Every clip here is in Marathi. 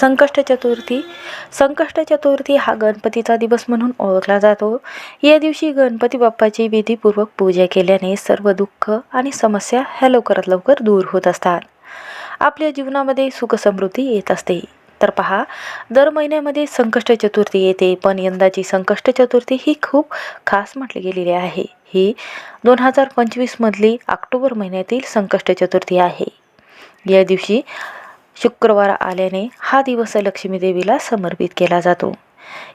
संकष्ट चतुर्थी. संकष्ट चतुर्थी हा गणपतीचा दिवस म्हणून ओळखला जातो. या दिवशी गणपती बाप्पाची विधीपूर्वक पूजा केल्याने सर्व दुःख आणि समस्या ह्या लवकरात लवकर दूर होत असतात. आपल्या जीवनामध्ये सुखसमृद्धी येत असते. तर पहा दर महिन्यामध्ये संकष्ट चतुर्थी येते पण यंदाची संकष्ट चतुर्थी ही खूप खास म्हटली गेलेली आहे. ही दोन हजार पंचवीसमधली ऑक्टोबर महिन्यातील संकष्ट चतुर्थी आहे. या दिवशी शुक्रवार आल्याने हा दिवस लक्ष्मी देवीला समर्पित केला जातो.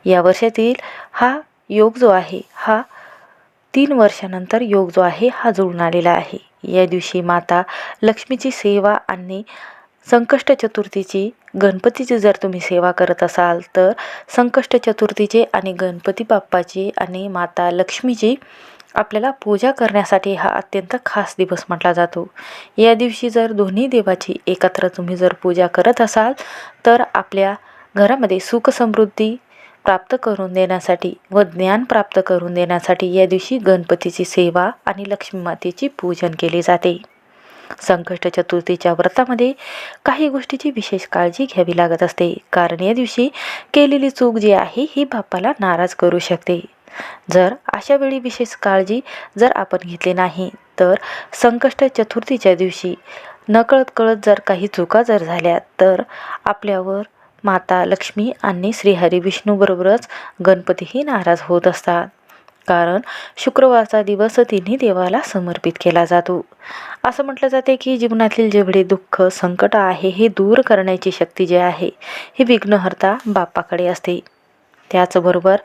या वर्षातील हा योग जो आहे हा तीन वर्षानंतर योग जो आहे हा जुळून आलेला आहे. या दिवशी माता लक्ष्मीची सेवा आणि संकष्ट चतुर्थीची गणपतीची जर तुम्ही सेवा करत असाल तर संकष्ट चतुर्थीचे आणि गणपती बाप्पाची आणि माता लक्ष्मीची आपल्याला पूजा करण्यासाठी हा अत्यंत खास दिवस म्हटला जातो. या दिवशी जर दोन्ही देवाची एकत्र तुम्ही जर पूजा करत असाल तर आपल्या घरामध्ये सुखसमृद्धी प्राप्त करून देण्यासाठी व ज्ञान प्राप्त करून देण्यासाठी या दिवशी गणपतीची सेवा आणि लक्ष्मी मातेची पूजन केले जाते. संकष्ट चतुर्थीच्या व्रतामध्ये काही गोष्टीची विशेष काळजी घ्यावी लागत असते. कारण या दिवशी केलेली चूक जी आहे ही बाप्पाला नाराज करू शकते. जर अशा वेळी विशेष काळजी जर आपण घेतली नाही तर संकष्ट चतुर्थीच्या दिवशी नकळत कळत जर काही चुका जर झाल्या तर आपल्यावर माता लक्ष्मी आणि श्रीहरी विष्णूबरोबरच गणपतीही नाराज होत असतात. कारण शुक्रवारचा दिवस तिन्ही देवाला समर्पित केला जातो. असं म्हटलं जाते की जीवनातील जेवढे दुःख संकट आहे हे दूर करण्याची शक्ती जी आहे ही विघ्नहर्ता बाप्पाकडे असते. त्याचबरोबर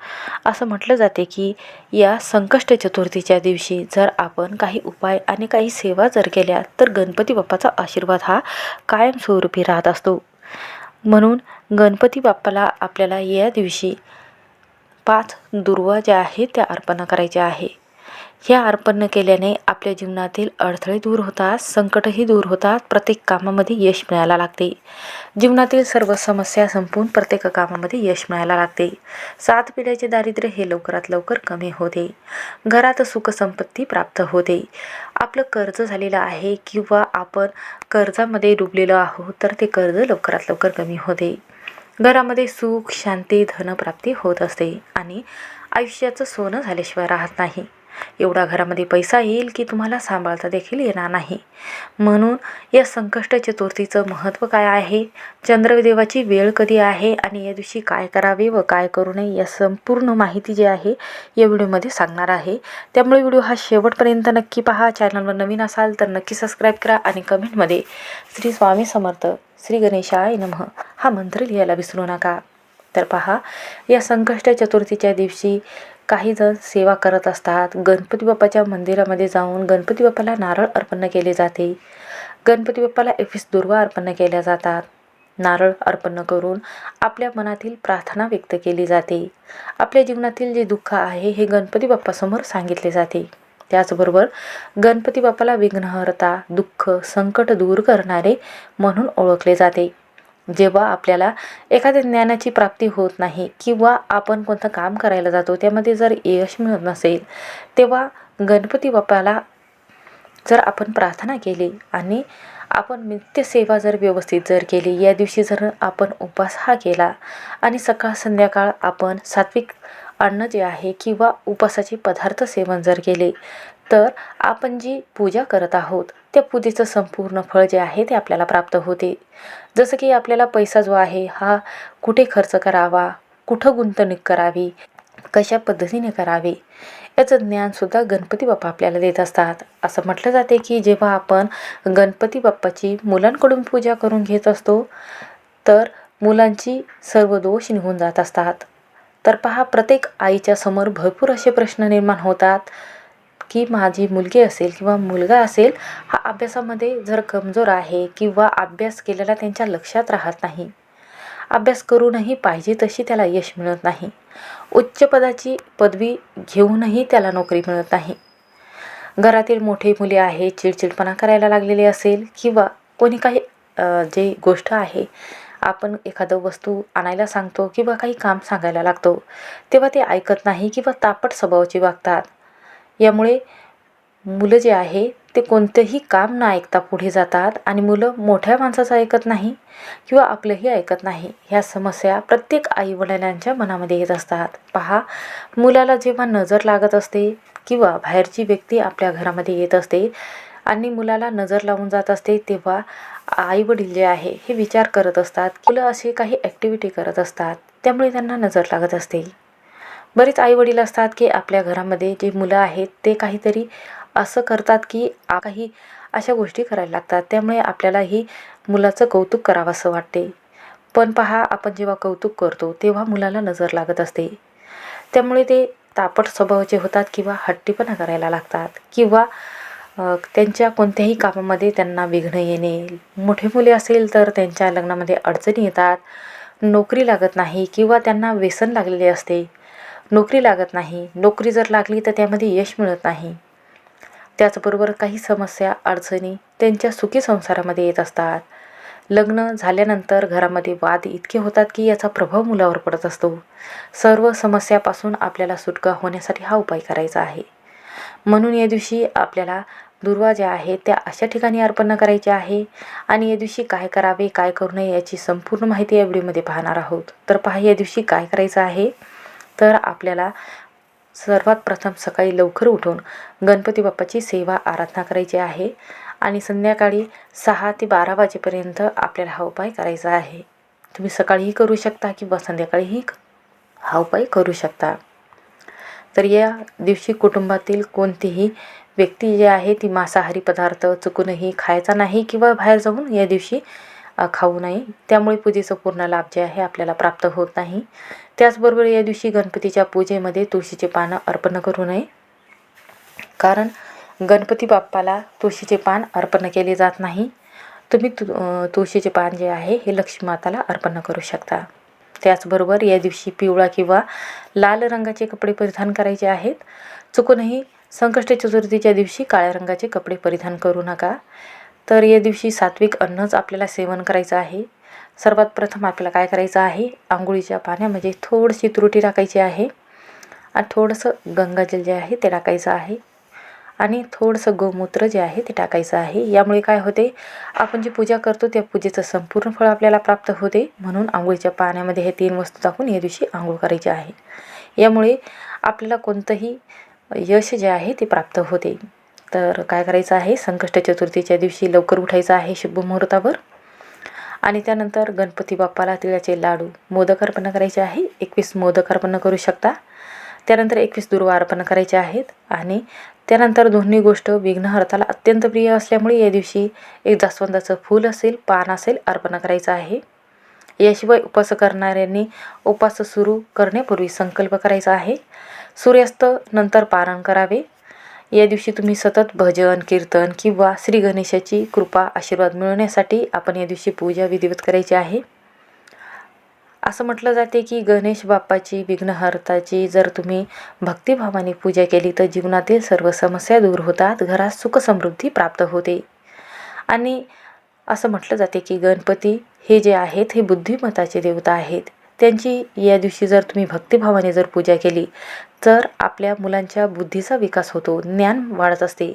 असं म्हटलं जाते की या संकष्ट चतुर्थीच्या दिवशी जर आपण काही उपाय आणि काही सेवा जर केल्या तर गणपती बाप्पाचा आशीर्वाद हा कायमस्वरूपी राहत असतो. म्हणून गणपती बाप्पाला आपल्याला या दिवशी पाच दुर्वा ज्या आहेत त्या अर्पण करायच्या आहे. हे अर्पण केल्याने आपल्या जीवनातील अडथळे दूर होतात संकटही दूर होतात प्रत्येक कामामध्ये यश मिळायला लागते. जीवनातील सर्व समस्या संपून प्रत्येक कामामध्ये यश मिळायला लागते. सात पिढ्याचे दारिद्र्य हे लवकरात लवकर कमी होते. घरात सुखसंपत्ती प्राप्त होते. आपलं कर्ज झालेलं आहे किंवा आपण कर्जामध्ये डुबलेलो आहोत तर ते कर्ज लवकरात लवकर कमी होते. घरामध्ये सुख शांती धनप्राप्ती होत असते आणि आयुष्याचं सोनं झाल्याशिवाय राहत नाही. एवढा घरामध्ये पैसा येईल की तुम्हाला सांभाळता देखील येणार नाही. म्हणून या संकष्ट चतुर्थीचं महत्त्व काय आहे? चंद्रदेवाची वेळ कधी आहे आणि या दिवशी काय करावे व काय करू नये या संपूर्ण माहिती जी आहे या व्हिडिओमध्ये सांगणार आहे. त्यामुळे व्हिडिओ हा शेवटपर्यंत नक्की पहा. चॅनलवर नवीन असाल तर नक्की सबस्क्राईब करा आणि कमेंटमध्ये श्री स्वामी समर्थ श्री गणेशाय नमः हा मंत्र लिहायला विसरू नका. तर पहा या संकष्ट चतुर्थीच्या दिवशी काही जण सेवा करत असतात. गणपती बाप्पाच्या मंदिरामध्ये जाऊन गणपती बाप्पाला नारळ अर्पण केले जाते. गणपती बाप्पाला एकवीस दुर्वा अर्पण केल्या जातात. नारळ अर्पण करून आपल्या मनातील प्रार्थना व्यक्त केली जाते. आपल्या जीवनातील जे दुःख आहे हे गणपती बाप्पासमोर सांगितले जाते. त्याचबरोबर गणपती बाप्पाला विघ्नहर्ता दुःख संकट दूर करणारे म्हणून ओळखले जाते. जेव्हा आपल्याला एखाद्या ज्ञानाची प्राप्ती होत नाही किंवा आपण कोणतं काम करायला जातो त्यामध्ये जर यश मिळत नसेल तेव्हा गणपती बाप्पाला जर आपण प्रार्थना केली आणि आपण नित्यसेवा जर व्यवस्थित जर केली या दिवशी जर आपण उपास हा केला आणि सकाळ संध्याकाळ आपण सात्विक अन्न जे आहे किंवा उपासाचे पदार्थ सेवन जर केले तर आपण जी पूजा करत आहोत त्या पूजेचं संपूर्ण फळ जे आहे ते आपल्याला प्राप्त होते. जसं की आपल्याला पैसा जो आहे हा कुठे खर्च करावा कुठं गुंतवणूक करावी कशा पद्धतीने करावे याचं ज्ञानसुद्धा गणपती बाप्पा आपल्याला देत असतात. असं म्हटलं जाते की जेव्हा आपण गणपती बाप्पाची मुलांकडून पूजा करून घेत असतो तर मुलांची सर्व दोष निघून जात असतात. तर पहा प्रत्येक आईच्या समोर भरपूर असे प्रश्न निर्माण होतात. की माझी मुलगी असेल किंवा मुलगा असेल हा अभ्यासामध्ये जर कमजोर आहे किंवा अभ्यास केलेला त्यांच्या लक्षात राहत नाही. अभ्यास करूनही पाहिजे तशी त्याला यश मिळत नाही. उच्च पदाची पदवी घेऊनही त्याला नोकरी मिळत नाही. घरातील मोठे मुले आहे चिडचिडपणा करायला लागलेले असेल किंवा कोणी काही जे गोष्ट आहे आपण एखादं वस्तू आणायला सांगतो किंवा काही काम सांगायला लागतो तेव्हा ते ऐकत नाही किंवा तापट स्वभावाची वागतात. यामुळे मुलं जे आहे ते कोणतंही काम न ऐकता पुढे जातात आणि मुलं मोठ्या माणसाचं ऐकत नाही किंवा आपलंही ऐकत नाही. ह्या समस्या प्रत्येक आईवडिलांच्या मनामध्ये येत असतात. पहा मुलाला जेव्हा नजर लागत असते किंवा बाहेरची व्यक्ती आपल्या घरामध्ये येत असते आणि मुलाला नजर लावून जात असते तेव्हा आईवडील जे आहे हे विचार करत असतात. मुलं असे काही ॲक्टिव्हिटी करत असतात. त्यामुळे त्यांना नजर लागत असते. बरेच आईवडील असतात की आपल्या घरामध्ये जे मुलं आहेत ते काहीतरी असं करतात की काही अशा गोष्टी करायला लागतात. त्यामुळे आपल्यालाही मुलाचं कौतुक करावंसं वाटते. पण पहा आपण जेव्हा कौतुक करतो तेव्हा मुलाला नजर लागत असते. त्यामुळे ते तापट स्वभावाचे होतात किंवा हट्टीपणा करायला लागतात किंवा त्यांच्या कोणत्याही कामामध्ये त्यांना विघ्न येणे. मोठे मुले असेल तर त्यांच्या लग्नामध्ये अडचणी येतात नोकरी लागत नाही किंवा त्यांना व्यसन लागलेले असते. नोकरी लागत नाही. नोकरी जर लागली तर त्यामध्ये यश मिळत नाही. त्याचबरोबर काही समस्या अडचणी त्यांच्या सुखी संसारामध्ये येत असतात. लग्न झाल्यानंतर घरामध्ये वाद इतके होतात की याचा प्रभाव मुलावर पडत असतो. सर्व समस्यापासून आपल्याला सुटका होण्यासाठी हा उपाय करायचा आहे. म्हणून या दिवशी आपल्याला दुर्वा ज्या आहेत त्या अशा ठिकाणी अर्पण करायच्या आहे. आणि या दिवशी काय करावे काय करू नये याची संपूर्ण माहिती या व्हिडिओमध्ये पाहणार आहोत. तर पहा या दिवशी काय करायचं आहे? तर आपल्याला सर्वात प्रथम सकाळी लवकर उठून गणपती बाप्पाची सेवा आराधना करायची आहे आणि संध्याकाळी सहा ते बारा वाजेपर्यंत आपल्याला हा उपाय करायचा आहे. तुम्ही सकाळीही करू शकता किंवा संध्याकाळीही हा उपाय करू शकता. तर या दिवशी कुटुंबातील कोणतीही व्यक्ती जी आहे ती मांसाहारी पदार्थ चुकूनही खायचा नाही किंवा बाहेर जाऊन या दिवशी खाऊ नये. त्यामुळे पूजेचं पूर्ण लाभ जे आहे आपल्याला प्राप्त होत नाही. त्याचबरोबर या दिवशी गणपतीच्या पूजेमध्ये तुळशीचे पानं अर्पण करू नये. कारण गणपती बाप्पाला तुळशीचे पान अर्पण केले जात नाही. तुम्ही तु तुळशीचे पान जे आहे हे लक्ष्मी माताला अर्पण करू शकता. त्याचबरोबर या दिवशी पिवळा किंवा लाल रंगाचे कपडे परिधान करायचे आहेत. चुकूनही संकष्ट चतुर्थीच्या दिवशी काळ्या रंगाचे कपडे परिधान करू नका. तर या दिवशी सात्विक अन्नच आपल्याला सेवन करायचं आहे. सर्वात प्रथम आपल्याला काय करायचं आहे? आंघोळीच्या पाण्यामध्ये म्हणजे थोडीशी त्रुटी टाकायची आहे. आणि थोडंसं गंगाजल जे आहे ते टाकायचं आहे. आणि थोडंसं गोमूत्र जे आहे ते टाकायचं आहे. यामुळे काय होते? आपण जी पूजा करतो त्या पूजेचं संपूर्ण फळ आपल्याला प्राप्त होते. म्हणून आंघोळीच्या पाण्यामध्ये हे तीन वस्तू टाकून या दिवशी आंघोळ करायची आहे. यामुळे आपल्याला कोणतंही यश जे आहे ते प्राप्त होते. तर काय करायचं आहे? संकष्ट चतुर्थीच्या दिवशी लवकर उठायचं आहे शुभ मुहूर्तावर. आणि त्यानंतर गणपती बाप्पाला तिळाचे लाडू मोदक अर्पण करायचे आहे. एकवीस मोदक अर्पण करू शकता. त्यानंतर एकवीस दुर्वा अर्पण करायचे आहेत. आणि त्यानंतर दोन्ही गोष्ट विघ्नहर्ताला अत्यंत प्रिय असल्यामुळे या दिवशी एक जास्वंदाचं फूल असेल पान असेल अर्पण करायचं आहे. याशिवाय उपास करणाऱ्यांनी उपास सुरू करण्यापूर्वी संकल्प करायचा आहे. सूर्यास्त नंतर पारण करावे. या दिवशी तुम्ही सतत भजन कीर्तन किंवा श्री गणेशाची कृपा आशीर्वाद मिळवण्यासाठी आपण या दिवशी पूजा विधिवत करायची आहे. असं म्हटलं जाते की गणेश बाप्पाची विघ्नहर्ताची जर तुम्ही भक्तिभावाने पूजा केली तर जीवनातील सर्व समस्या दूर होतात घरात सुख समृद्धी प्राप्त होते. आणि असं म्हटलं जाते की गणपती हे जे आहेत हे बुद्धिमत्ताचे देवता आहेत. त्यांची या दिवशी जर तुम्ही भक्तिभावाने जर पूजा केली तर आपल्या मुलांच्या बुद्धीचा विकास होतो ज्ञान वाढत असते.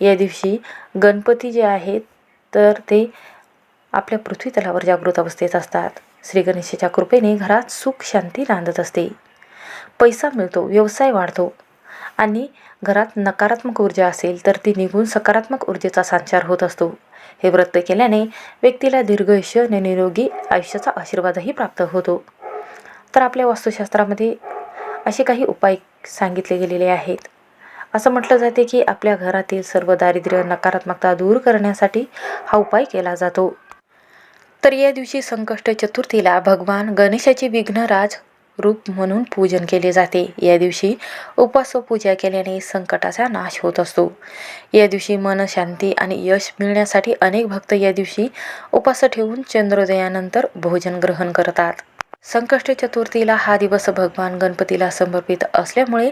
या दिवशी गणपती जे आहेत तर ते आपल्या पृथ्वी तलावर जागृत अवस्थेत असतात. श्री गणेशाच्या कृपेने घरात सुख शांती नांदत असते. पैसा मिळतो व्यवसाय वाढतो आणि घरात नकारात्मक ऊर्जा असेल तर ती निघून सकारात्मक ऊर्जेचा संचार होत असतो. हे व्रत केल्याने व्यक्तीला दीर्घयुष्य आणि निरोगी आयुष्याचा आशीर्वादही प्राप्त होतो. तर आपल्या वास्तुशास्त्रामध्ये असे काही उपाय सांगितले गेलेले आहेत. असं म्हटलं जाते की आपल्या घरातील सर्व दारिद्र्य नकारात्मकता दूर करण्यासाठी हा उपाय केला जातो. तर या दिवशी संकष्ट चतुर्थीला भगवान गणेशाचे विघ्नराज रूप म्हणून पूजन केले जाते. या दिवशी उपास व पूजा केल्याने संकटाचा नाश होत असतो. या दिवशी मन शांती आणि यश मिळण्यासाठी अनेक भक्त या दिवशी उपास ठेवून चंद्रोदयानंतर भोजन ग्रहण करतात. संकष्ट चतुर्थीला हा दिवस भगवान गणपतीला समर्पित असल्यामुळे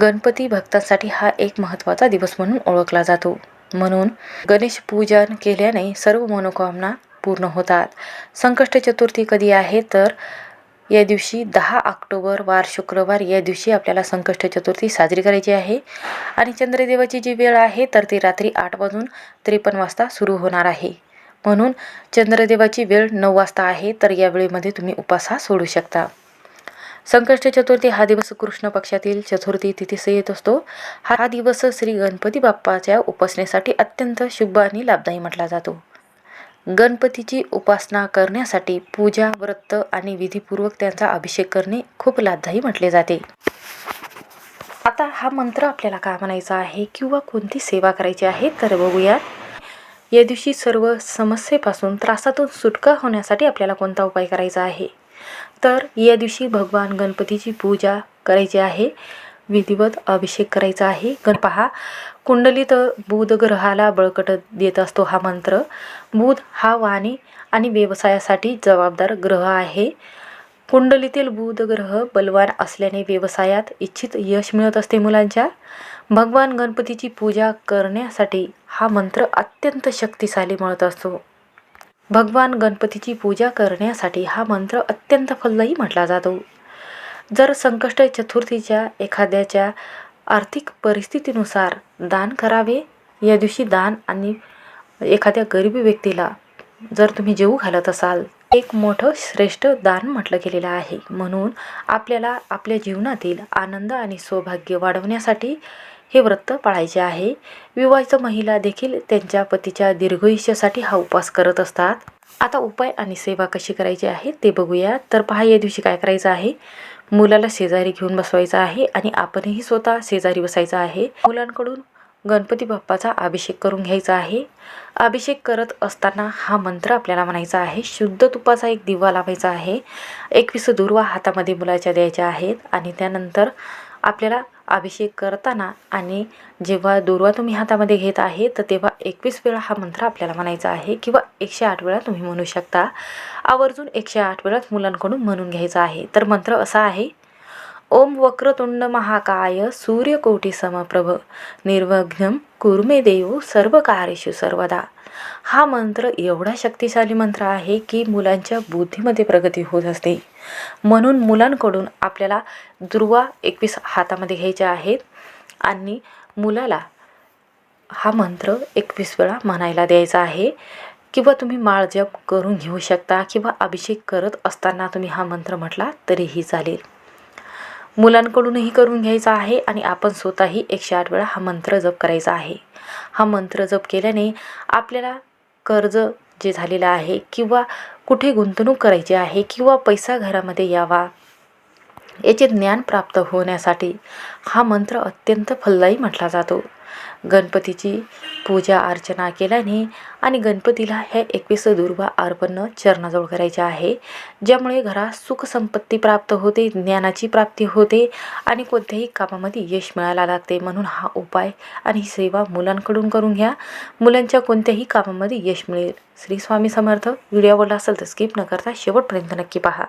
गणपती भक्तांसाठी हा एक महत्त्वाचा दिवस म्हणून ओळखला जातो. म्हणून गणेश पूजन केल्याने सर्व मनोकामना पूर्ण होतात. संकष्ट चतुर्थी कधी आहे तर या दिवशी दहा ऑक्टोबर वार शुक्रवार या दिवशी आपल्याला संकष्ट चतुर्थी साजरी करायची आहे. आणि चंद्रदेवाची जी वेळ आहे तर ती रात्री आठ वाजून त्रेपन्न वाजता सुरू होणार आहे. म्हणून चंद्रदेवाची वेळ नऊ वाजता आहे तर या वेळेमध्ये तुम्ही उपास हा सोडू शकता. संकष्ट चतुर्थी हा दिवस कृष्ण पक्षातील चतुर्थी तिथीस येत असतो. हा दिवस श्री गणपती बाप्पाच्या उपासनेसाठी अत्यंत शुभ आणि लाभदायी म्हटला जातो. गणपतीची उपासना करण्यासाठी पूजा व्रत आणि विधीपूर्वक त्यांचा अभिषेक करणे खूप लाभदायी म्हटले जाते. आता हा मंत्र आपल्याला का म्हणायचा आहे किंवा कोणती सेवा करायची आहे तर बघूया या दिवशी सर्व समस्येपासून त्रासातून सुटका होण्यासाठी आपल्याला कोणता उपाय करायचा आहे? तर या दिवशी भगवान गणपतीची पूजा करायची आहे. विधिवत अभिषेक करायचा आहे. गण पहा कुंडलीत बुध ग्रहाला बळकट देत असतो हा मंत्र. बुध हा वाणी आणि व्यवसायासाठी जबाबदार ग्रह आहे. कुंडलीतील बुध ग्रह बलवान असल्याने व्यवसायात इच्छित यश मिळत असते मुलांच्या. भगवान गणपतीची पूजा करण्यासाठी हा मंत्र अत्यंत शक्तिशाली मिळत असतो. भगवान गणपतीची पूजा करण्यासाठी हा मंत्र अत्यंत फलदायी म्हटला जातो. जर संकष्ट चतुर्थीच्या एखाद्याच्या आर्थिक परिस्थितीनुसार दान करावे या दिवशी दान आणि एखाद्या गरीब व्यक्तीला जर तुम्ही जेऊ घालत असाल एक मोठं श्रेष्ठ दान म्हटलं गेलेलं आहे. म्हणून आपल्याला आपल्या जीवनातील आनंद आणि सौभाग्य वाढवण्यासाठी हे व्रत पाळायचे आहे. विवाहित महिला देखील त्यांच्या पतीच्या दीर्घयुष्यासाठी हा उपवास करत असतात. आता उपाय आणि सेवा कशी करायची आहे ते बघूया. तर पहा या दिवशी काय करायचं आहे? मुलाला शेजारी घेऊन बसवायचं आहे आणि आपणही स्वतः शेजारी बसायचं आहे. मुलांकडून गणपती बाप्पाचा अभिषेक करून घ्यायचा आहे. अभिषेक करत असताना हा मंत्र आपल्याला म्हणायचा आहे. शुद्ध तुपाचा एक दिवा लावायचा आहे. एकवीस दुर्वा हातामध्ये मुलाच्या द्यायच्या आहेत आणि त्यानंतर आपल्याला अभिषेक करताना आणि जेव्हा दुर्वा तुम्ही हातामध्ये घेत आहे तर तेव्हा एकवीस वेळा हा मंत्र आपल्याला म्हणायचा आहे किंवा एकशे आठ वेळा तुम्ही म्हणू शकता. आवर्जून एकशे आठ वेळात मुलांकडून म्हणून घ्यायचा आहे. तर मंत्र असा आहे ओम वक्रतुंड महाकाय सूर्यकोटी समप्रभ निर्वघ्नम कुर्मे देव सर्व कार्येषु सर्वदा. हा मंत्र एवढा शक्तिशाली मंत्र आहे की मुलांच्या बुद्धीमध्ये प्रगती होत असते. म्हणून मुलांकडून आपल्याला दुर्वा एकवीस हातामध्ये घ्यायच्या आहेत आणि मुलाला हा मंत्र एकवीस वेळा म्हणायला द्यायचा आहे. किंवा तुम्ही माळ जप करून घेऊ शकता किंवा अभिषेक करत असताना तुम्ही हा मंत्र म्हटला तरीही चालेल. मुलांकडूनही करून घ्यायचा आहे आणि आपण स्वतःही एकशे आठ वेळा हा मंत्र जप करायचा आहे. हा मंत्र जप केल्याने आपल्याला कर्ज जे झालेलं आहे किंवा कुठे गुंतवणूक करायची आहे किंवा पैसा घरामध्ये यावा याचे ज्ञान प्राप्त होण्यासाठी हा मंत्र अत्यंत फलदायी म्हटला जातो. गणपतीची पूजा अर्चना केल्याने आणि गणपतीला हे एकवीस दुर्वा अर्पण चरणाजवळ करायचे आहे ज्यामुळे घरात सुखसंपत्ती प्राप्त होते ज्ञानाची प्राप्ती होते आणि कोणत्याही कामामध्ये यश मिळायला लागते. म्हणून हा उपाय आणि ही सेवा मुलांकडून करून घ्या. मुलांच्या कोणत्याही कामामध्ये यश मिळेल. श्री स्वामी समर्थ. व्हिडिओ आवडला असेल तर स्किप न करता शेवटपर्यंत नक्की पहा.